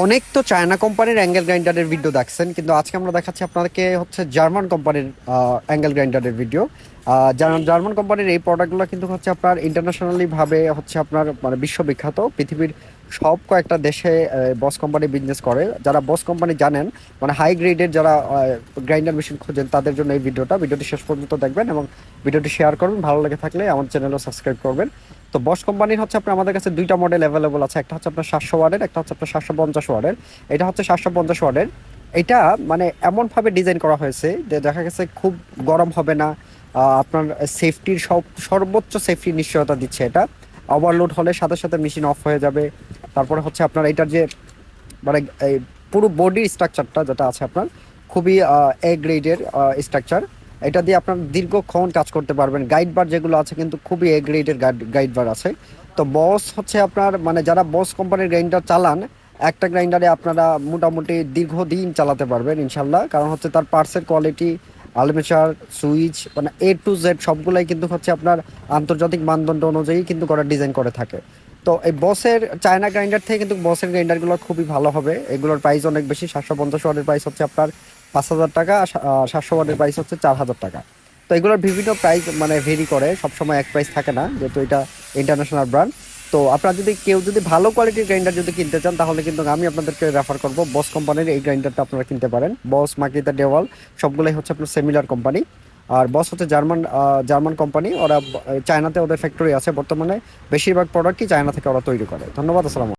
অনেক তো চায়না কোম্পানির অ্যাঙ্গেল গ্রাইন্ডারের ভিডিও দেখছেন, কিন্তু আজকে আমরা দেখাচ্ছি আপনাদেরকে হচ্ছে জার্মান কোম্পানির অ্যাঙ্গেল গ্রাইন্ডারের ভিডিও জার্মান কোম্পানির এই প্রোডাক্টগুলো কিন্তু হচ্ছে আপনার ইন্টারন্যাশনালি ভাবে হচ্ছে আপনার মানে বিশ্ববিখ্যাত। পৃথিবীর সব কয়েকটা দেশে বস কোম্পানি বিজনেস করে। যারা বস কোম্পানি জানেন মানে হাই গ্রেডের যারা গ্রাইন্ডার মেশিন খোঁজেন, তাদের জন্য এই ভিডিওটা ভিডিওটি শেষ পর্যন্ত দেখবেন এবং ভিডিওটি শেয়ার করবেন। ভালো লেগে থাকলে আমার চ্যানেলও সাবস্ক্রাইব করবেন। তো বস কোম্পানির হচ্ছে আপনার আমাদের কাছে দুইটা মডেল অ্যাভেলেবল আছে। একটা হচ্ছে আপনার সাতশো ওয়ার্ডের, একটা হচ্ছে আপনার সাতশো পঞ্চাশ ওয়ার্ডের। এটা হচ্ছে সাতশো পঞ্চাশ ওয়ার্ডের। এটা মানে এমনভাবে ডিজাইন করা হয়েছে যে দেখা গেছে খুব গরম হবে না আপনার সেফটির সব, সর্বোচ্চ সেফটি নিশ্চয়তা দিচ্ছে এটা। ওভারলোড হলে সাথে সাথে মেশিন অফ হয়ে যাবে। তারপরে হচ্ছে আপনার এটার যে মানে পুরো বডির স্ট্রাকচারটা যেটা আছে আপনার, খুবই এ গ্রেডের স্ট্রাকচার এটা দিয়ে আপনার দীর্ঘক্ষণ কাজ করতে পারবেন। গাইড বার যেগুলো আছে কিন্তু খুবই এ গ্রেডের গাইড বার আছে। তো বস হচ্ছে আপনার মানে যারা বস কোম্পানির গ্রাইন্ডার চালান, একটা গ্রাইন্ডারে আপনারা মোটামুটি দীর্ঘদিন চালাতে পারবেন ইনশাল্লাহ কারণ হচ্ছে তার পার্সের কোয়ালিটি আলমেচার সুইচ মানে এ টু জেড সবগুলাই কিন্তু হচ্ছে আপনার আন্তর্জাতিক মানদণ্ড অনুযায়ী কিন্তু করা ডিজাইন করে থাকে। তো এই বসের চায়না গ্রাইন্ডার থেকে কিন্তু বসের গ্রাইন্ডারগুলো খুবই ভালো হবে। এগুলোর প্রাইস অনেক বেশি, সাতশো পঞ্চাশ ওয়াটের প্রাইস হচ্ছে আপনার পাঁচ হাজার টাকা সাতশো ওয়াটের প্রাইস হচ্ছে চার হাজার টাকা। তো এগুলোর বিভিন্ন প্রাইস মানে ভেরি করে, সবসময় এক প্রাইস থাকে না, যেহেতু এটা ইন্টারন্যাশনাল ব্র্যান্ড তো আপনারা যদি কেউ যদি ভালো কোয়ালিটির গ্রাইন্ডার যদি কিনতে চান, তাহলে কিন্তু আমি আপনাদেরকে রেফার করব বস কোম্পানির এই গ্রাইন্ডারটা আপনারা কিনতে পারেন। বস মাকিতা ডেওয়াল সবগুলোই হচ্ছে আপনার সেমিলার কোম্পানি আর বস হচ্ছে জার্মান জার্মান কোম্পানি ওরা চায়নাতে ওদের ফ্যাক্টরি আছে। বর্তমানে বেশিরভাগ প্রোডাক্টই চায়না থেকে ওরা তৈরি করে। ধন্যবাদ, আসসালাম